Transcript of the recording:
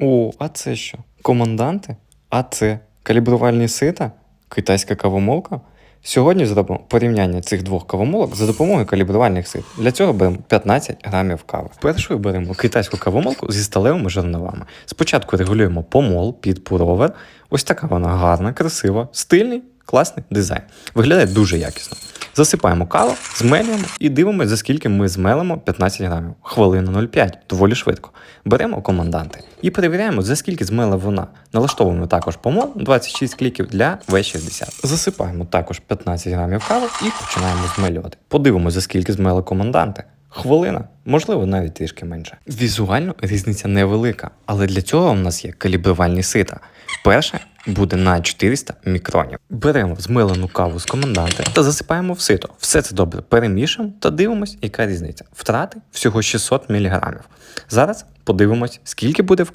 О, а це що? Команданти? А це калібрувальні сита? Китайська кавомолка? Сьогодні зробимо порівняння цих двох кавомолок за допомогою калібрувальних сит. Для цього беремо 15 грамів кави. Першою беремо китайську кавомолку зі сталевими жерновами. Спочатку регулюємо помол під пуровер. Ось така вона гарна, красива, стильний, класний дизайн. Виглядає дуже якісно. Засипаємо каву, змелюємо і дивимося, за скільки ми змелимо 15 грамів. Хвилина 0,5, доволі швидко. Беремо команданти і перевіряємо, за скільки змела вона. Налаштовуємо також помол 26 кліків для V60. Засипаємо також 15 грамів кави і починаємо змелювати. Подивимося, за скільки змели команданти. Хвилина, можливо, навіть трішки менше. Візуально різниця невелика, але для цього в нас є калібрувальні сита. Перше буде на 400 мікронів. Беремо змилену каву з команданти та засипаємо в сито. Все це добре перемішуємо та дивимось, яка різниця. Втрати всього 600 мг. Зараз подивимось, скільки буде в